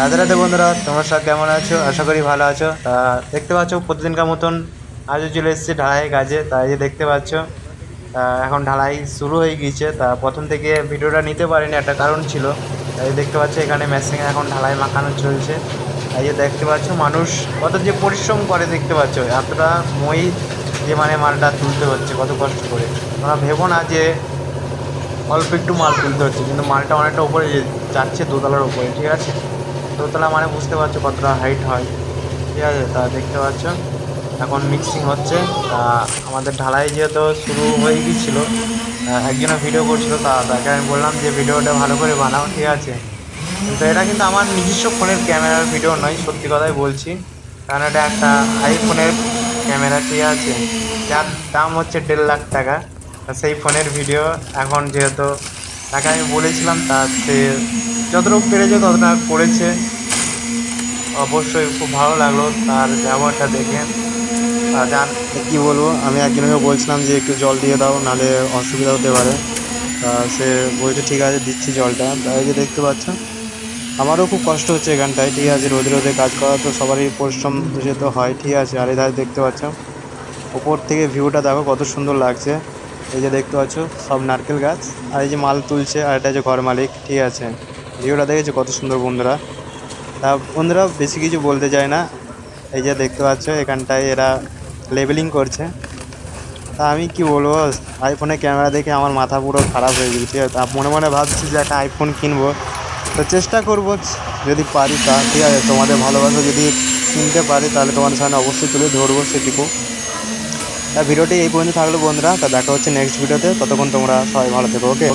রাধে রাধে বন্ধুরা, তোমরা সব কেমন আছো? আশা করি ভালো আছো। তা দেখতে পাচ্ছ প্রতিদিনকার মতন আজও চলে এসেছি ঢালাই কাজে। তা এই যে দেখতে পাচ্ছ এখন ঢালাই শুরু হয়ে গিয়েছে। তা প্রথম থেকে ভিডিওটা নিতে পারিনি, একটা কারণ ছিল। তাই দেখতে পাচ্ছ, এখানে মেশিনে এখন ঢালাই মাখানো চলছে। তাই যে দেখতে পাচ্ছ, মানুষ কত যে পরিশ্রম করে দেখতে পাচ্ছ, এতটা মই যে মানে মালটা তুলতে হচ্ছে, কত কষ্ট করে। তোমরা ভেবো না যে অল্প একটু মাল তুলতে হচ্ছে, কিন্তু মালটা অনেকটা উপরে যাচ্ছে দোতলার উপরে ঠিক আছে? দোতলা মানে বুঝতে পারছ কতটা হাইট হয়। ঠিক আছে, তা দেখতে পাচ্ছ। এখন মিক্সিং হচ্ছে। তা আমাদের ঢালাই যেহেতু শুরু হয়ে গিয়েছিল একজনে ভিডিও করছিল, তা তাকে আমি বললাম যে ভিডিওটা ভালো করে বানাও, ঠিক আছে। কিন্তু এটা কিন্তু আমার নিজস্ব ফোনের ক্যামেরার ভিডিও নয়, সত্যি কথাই বলছি। কারণ এটা একটা আইফোনের ক্যামেরা, ঠিক আছে। যার দাম হচ্ছে দেড় লাখ টাকা। সেই ফোনের ভিডিও এখন যেহেতু তাকে আমি বলেছিলাম, তা সে যতটুকু পেরেছে ততটা করেছে। অবশ্যই খুব ভালো লাগল তার ব্যবহারটা দেখে। যার কী বলব? আমি একজনকে বলছিলাম যে একটু জল দিয়ে দাও, নাহলে অসুবিধা হতে পারে। তা সে বলছে ঠিক আছে, দিচ্ছি জলটা। তাই যে দেখতে পাচ্ছ, আমারও খুব কষ্ট হচ্ছে এখানটায়। ঠিক আছে, রোদে রোদে কাজ করা তো সবারই পরিশ্রম যেহেতু হয়, ঠিক আছে। আর এধারে দেখতে পাচ্ছ, ওপর থেকে ভিউটা দেখো, কত সুন্দর লাগছে। এই যে দেখতে পাচ্ছ, সব নারকেল গাছ। আর এই যে মাল তুলছে, আর এটা হচ্ছে ঘর মালিক, ঠিক আছে। ভিউটা দেখেছ কত সুন্দর বন্ধুরা? তা বন্ধুরা, বেশি কিছু বলতে চায় না। এই যে দেখতে পাচ্ছ, এখানটায় এরা লেবেলিং করছে। তা আমি কি বলব আইফোনের ক্যামেরা দেখে আমার মাথা পুরো খারাপ হয়ে গেছে। তা মনে মনে ভাবছি যে একটা আইফোন কিনবো। তো চেষ্টা করব, যদি পারি তা, ঠিক আছে, তোমাদের ভালোবাসা যদি কিনতে পারি, তাহলে তোমাদের সামনে অবশ্যই তুলে ধরবো সেটুকু। তা ভিডিওটি এই পর্যন্ত থাকল বন্ধুরা, তা দেখা হচ্ছে নেক্সট ভিডিওতে ততক্ষণ তোমরা সবাই ভালো থেকো ওকে